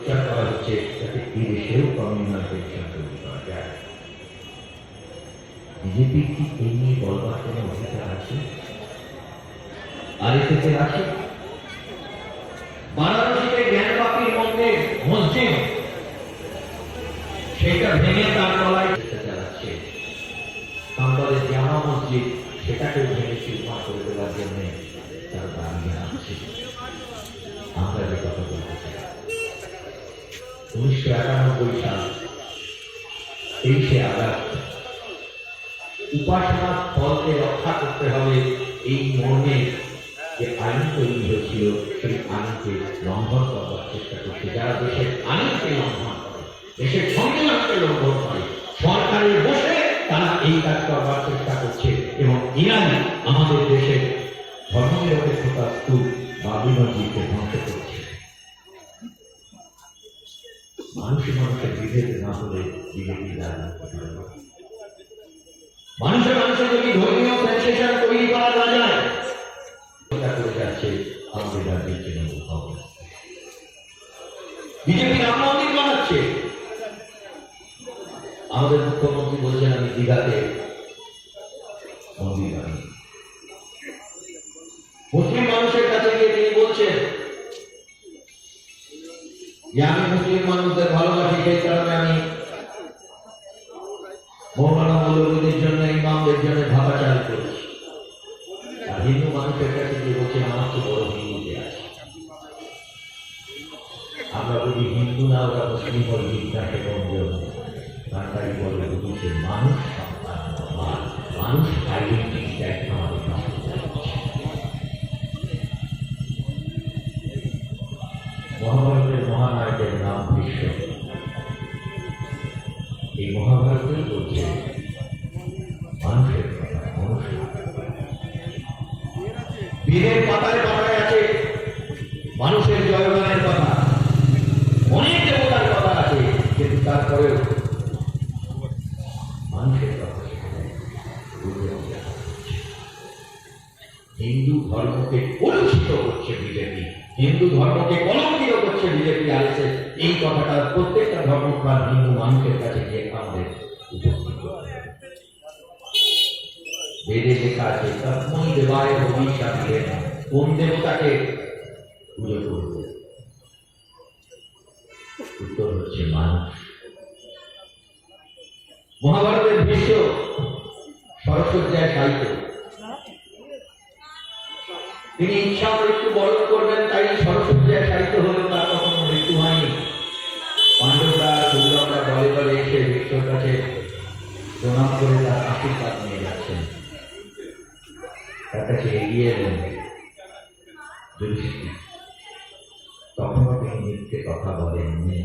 প্রচার করা হচ্ছে যাতে বিদেশেও কমিউনাল পেনশন তৈরি করা যায় বিজেপি কি এই নিয়ে বলবার কোনো অধিকার আছে আর এতে আছে বারাণসীতে জ্ঞানবাপীর মধ্যে মসজিদ সেটা ভেঙে তার তলায় চেষ্টা চালাচ্ছে কাম্পালের জামা মসজিদ সেটাকে ভেঙে শিল্পা করে দেওয়ার জন্য তার দাবি জানাচ্ছে উনিশশো একানব্বই সাল তেইশে আগস্ট উপাসনার ফলকে রক্ষা করতে হবে এই মর্মে যে আইন তৈরি হয়েছিল সেই আইনকে লঙ্ঘন করবার চেষ্টা করছে, যারা দেশের আইনকে লঙ্ঘন দেশের সংবিধানকে লঙ্ঘন করে সরকারে বসে তারা এই কাজ করবার চেষ্টা করছে এবং ইরানি আমাদের দেশের ধর্মনিরপেক্ষতা স্তূপ বা বিমসজিদকে ধ্বংস করছে। মানুষের মানুষের বিভেদ না হলে না। মানুষের মানুষের যদি ধর্মীয় তৈরি করা না যায় করে যাচ্ছে আমাদের রাজ্যের তৃণমূল বিজেপি রাম মন্দির বানাচ্ছে। আমাদের মুখ্যমন্ত্রী বলছেন, আমি দীঘাতে মন্দির বানিয়ে আমরা বলি হিন্দু না, ওরা মুসলিম বলি বিজ্ঞানকে কমজোর বাঙালি বলে বুঝছে মানুষ মানুষ আইডেন্টিটিটা আমাদের। মহাভারতের মহানায়কের নাম ভীষ্ম। এই মহাভারতেই বলছে, মানুষের কথা, মনুষ্য। বীরের পাতায় পাতায় আছে, মানুষের জয়গানের কথা। অনেক দেবতার কথা আছে কিন্তু তারপরেও। হিন্দু ধর্মকে কলুষিত করছে বিজেপি হিন্দু ধর্মকে কলঙ্কিত করছে বিজেপি আইসে এই কথাটা প্রত্যেকটা ধর্মপ্রাণ হিন্দু মানুষের কাছে গিয়ে আমাদের উপস্থিত। বেদে লেখা আছে তৎমই দেবায় ভবিষ্যা দিলে কোন দেবতাকে পুজো করবে উত্তর হচ্ছে মানুষ মহাভারতের ভীষ্ম সরস্বতীয় সাহিত্য। তিনি ইচ্ছা মৃত্যু বরণ করবেন তাই সরস্বতী সাহিত্য হলেও তার কখনো মৃত্যু হয়নি। পাণ্ডবরা কৌরবরা দলে দলে এসে বিশ্বর কাছে প্রণাম করে তার আশীর্বাদ নিয়ে যাচ্ছেন। তার কাছে এগিয়ে এলেন। কথা বলেননি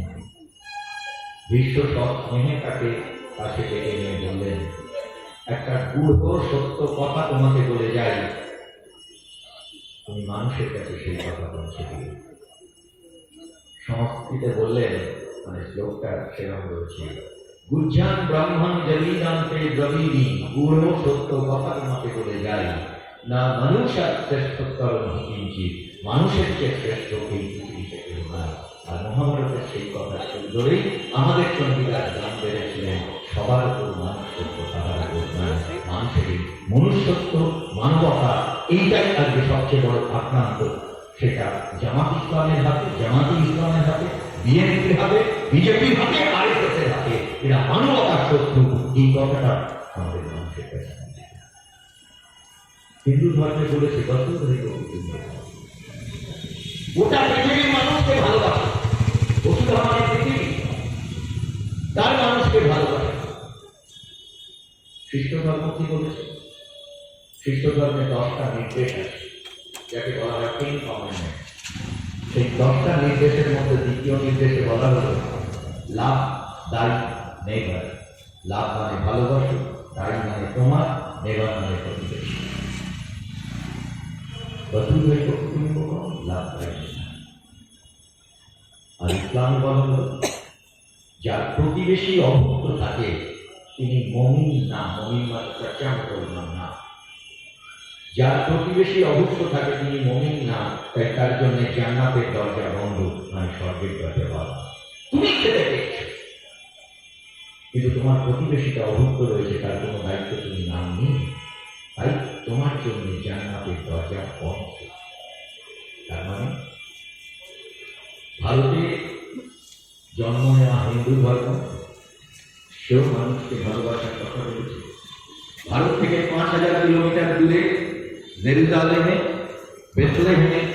বিশ্ব সব স্নেহে তাকে কাছে ডেকে নিয়ে বললেন, একটা গূঢ় সত্য কথা তোমাকে বলে যাই। তুমি মানুষের কাছে সেই কথা পৌঁছে দিবে সংস্কৃতে বললেন মানে শ্লোকটা সেরকম রয়েছে গুজ্জান ব্রাহ্মণ জলিদান্তে দ্রবিড়ি গূঢ় সত্য কথা তোমাকে বলে যাই। না মানুষের শ্রেষ্ঠতর কিঞ্চিত মানুষের চেয়ে শ্রেষ্ঠ এই পৃথিবীতে কেউ আর মহাভারতের সেই কথা ধরেই আমাদের চন্ডিদার গান বেড়েছিলেন। সবার উপর মানুষের মনুষ্যত্ব, মানবতা, এইটাই আজকে সবচেয়ে বড় আক্রান্ত। সেটা জামাত ইসলামের হাতে, জামাতি ইসলামের হাতে, বিএনপির হাতে, বিজেপির হাতে আর এর হাতে। এরা মানবতার শত্রু। এই কথাটা আমাদের মানুষের কাছে হিন্দু ধর্মে বলেছে কত ধরে গোটা খ্রিস্ট ধর্ম কি বলেছে? খ্রিস্ট ধর্মে দশটা নির্দেশ আছে, যাকে বলা হয় টেন কমেন্টমেন্ট সেই দশটা নির্দেশের মধ্যে দ্বিতীয় নির্দেশে বলা হলো, লাভ দাই নেভার লাভ মানে ভালোবাসো দাই মানে তোমার নেভার মানে লাভ আর ইসলাম বলা হলো, যার প্রতিবেশী অভুক্ত থাকে তিনি মমিন না মমিন মানে সচ্চাম করলাম না যার প্রতিবেশী অভুক্ত থাকে তিনি মমিন না তাই তার জন্য জান্নাতের দরজা বন্ধ। মানে স্বর্গের দরজা বন্ধ তুমি খেতে পেয়েছ কিন্তু তোমার প্রতিবেশীটা অভুক্ত রয়েছে, তার কোনো দায়িত্ব তুমি নাম নেই তাই তোমার জন্য জান্নাতের দরজা বন্ধ। তার মানে ভারতে জন্ম নেওয়া হিন্দু ধর্ম সেও মানুষকে ভালোবাসার কথা বলেছে। ভারত থেকে পাঁচ হাজার কিলোমিটার দূরে জেরুজালেমে বেথলেহেমে